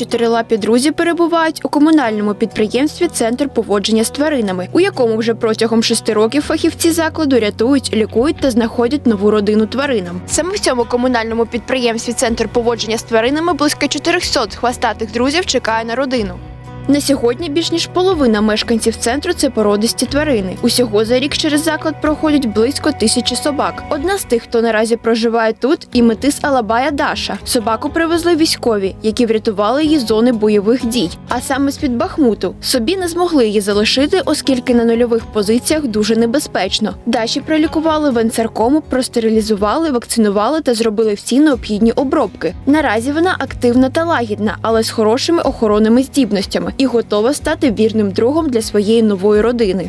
чотирилапі друзі перебувають у комунальному підприємстві Центр поводження з тваринами, у якому вже протягом шести років фахівці закладу рятують, лікують та знаходять нову родину тваринам. Саме в цьому комунальному підприємстві Центр поводження з тваринами близько 400 хвостатих друзів чекає на родину. На сьогодні більш ніж половина мешканців центру це породисті тварини. Усього за рік через заклад проходять близько тисячі собак. Одна з тих, хто наразі проживає тут, і метис Алабая Даша. Собаку привезли військові, які врятували її з зони бойових дій. А саме з під Бахмуту собі не змогли її залишити, оскільки на нульових позиціях дуже небезпечно. Даші пролікували венцеркому, простерилізували, вакцинували та зробили всі необхідні обробки. Наразі вона активна та лагідна, але з хорошими охоронними здібностями і готова стати вірним другом для своєї нової родини.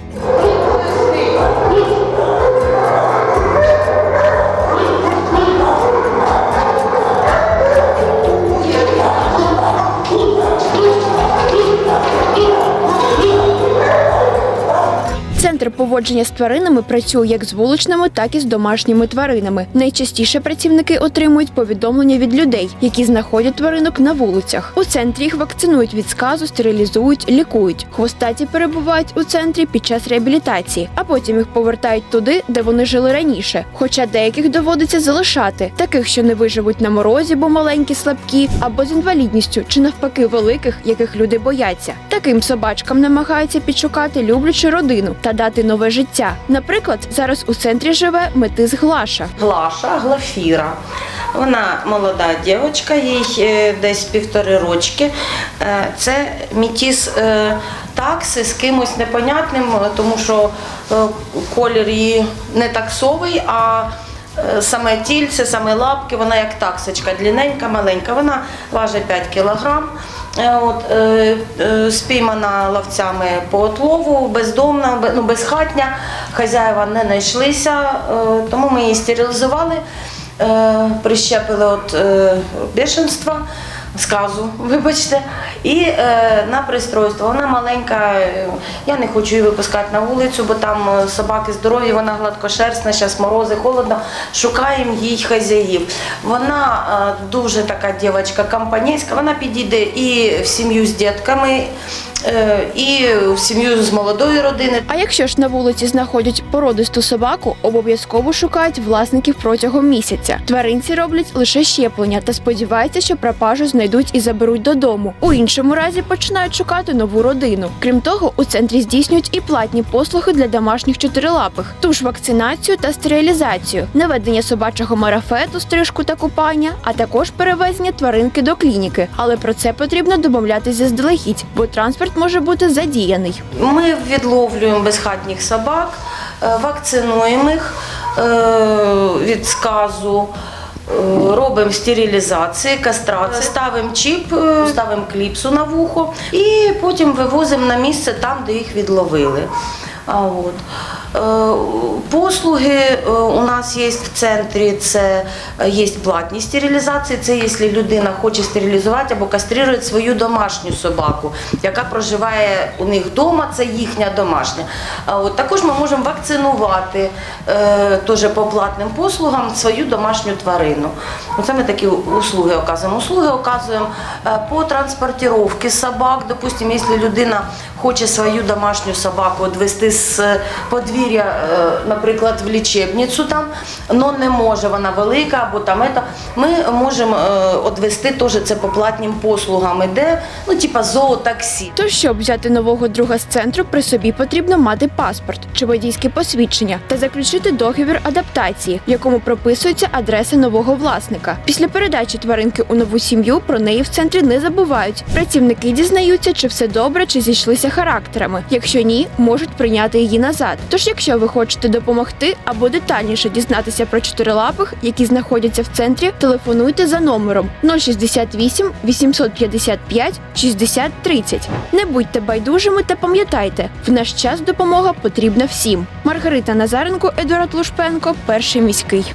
Центр поводження з тваринами працює як з вуличними, так і з домашніми тваринами. Найчастіше працівники отримують повідомлення від людей, які знаходять тваринок на вулицях. У центрі їх вакцинують від сказу, стерилізують, лікують. Хвостаті перебувають у центрі під час реабілітації, а потім їх повертають туди, де вони жили раніше. Хоча деяких доводиться залишати, таких, що не виживуть на морозі, бо маленькі, слабкі, або з інвалідністю, чи навпаки великих, яких люди бояться. Таким собачкам намагаються підшукати люблячу родину та дати нове життя. Наприклад, зараз у центрі живе метис Глаша. Глаша Глафіра. Вона молода дівчинка, їй е, десь півтори рочки. Е, Це мітіс е, такси з кимось непонятним, тому що колір її не таксовий, а саме тільце, саме лапки, вона як таксочка, длинненька, маленька. Вона важить 5 кілограм. Е, От, е, е, спіймана ловцями по отлову, бездомна, без, ну, безхатня, хазяєва не знайшлися, е, тому ми її стерилізували, е, прищепили от е, бешенства, сказу, вибачте, і е, на пристройство. Вона маленька, е, я не хочу її випускати на вулицю, бо там е, собаки здорові, вона гладкошерстна, зараз морози, холодно. Шукаємо їй хазяїв. Вона е, дуже така дівчинка компанійська, вона підійде і в сім'ю з дітками, і в сім'ю з молодої родини. А якщо ж на вулиці знаходять породисту собаку, обов'язково шукають власників протягом місяця. Тваринці роблять лише щеплення та сподіваються, що пропажу знайдуть і заберуть додому. У іншому разі починають шукати нову родину. Крім того, у центрі здійснюють і платні послуги для домашніх чотирилапих, ту ж вакцинацію та стерилізацію, наведення собачого марафету, стрижку та купання, а також перевезення тваринки до клініки. Але про це потрібно домовлятися заздалегідь, бо транспорт може бути задіяний. Ми відловлюємо безхатніх собак, е, вакцинуємо їх е, від сказу. е, Робимо стерилізації, кастрацію, ставимо чіп, ставимо кліпсу на вухо і потім вивозимо на місце там, де їх відловили. А от. Е, Послуги е, у нас є в центрі, це е, є платні стерилізації. Це якщо людина хоче стерилізувати або кастрирує свою домашню собаку, яка проживає у них вдома, це їхня домашня. От також ми можемо вакцинувати теж по платним послугам свою домашню тварину. Оце ми такі услуги оказуємо. Услуги оказуємо по транспортировці собак. Допустимо, якщо людина хоче свою домашню собаку відвести з подвір'я, е, наприклад, в лічебницю там, але не може, вона велика або там ета, ми можемо відвести теж це по платним послугам, іде, ну, типа зоотаксі. Тож, щоб взяти нового друга з центру, при собі потрібно мати паспорт чи водійське посвідчення та заключити договір адаптації, в якому прописується адреса нового власника. Після передачі тваринки у нову сім'ю про неї в центрі не забувають. Працівники дізнаються, чи все добре, чи зійшлися характерами. Якщо ні, можуть прийняти її назад. Тож, якщо ви хочете допомогти або детальніше дізнатися про чотирилапих, які знаходяться в центрі, телефонуйте за номером 068 855 60 30. Не будьте байдужими та пам'ятайте, в наш час допомога потрібна всім. Маргарита Назаренко, Едуард Лушпенко, перший міський.